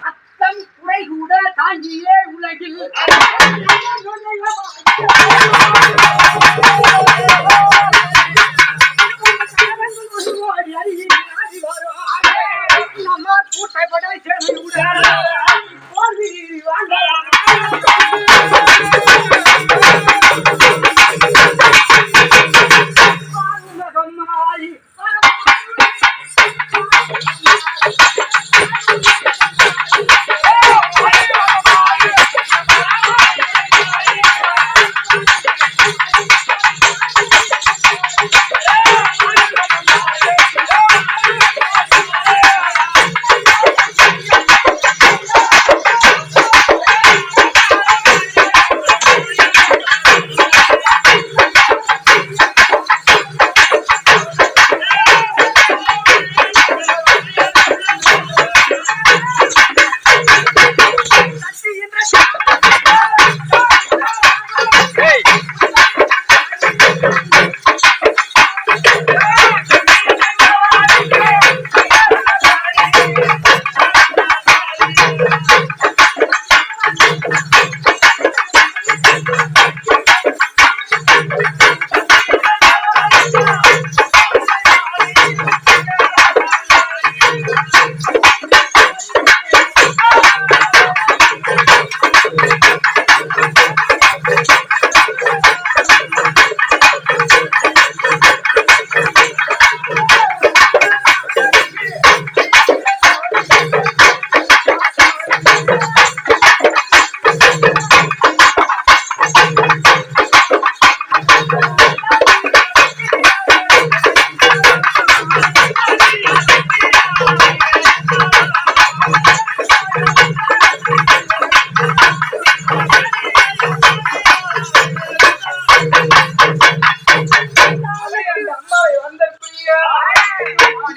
அத்தம் குறை கூட தாங்கியே உலகில் நம்ம கூட்டைப்படை Hey, I got it.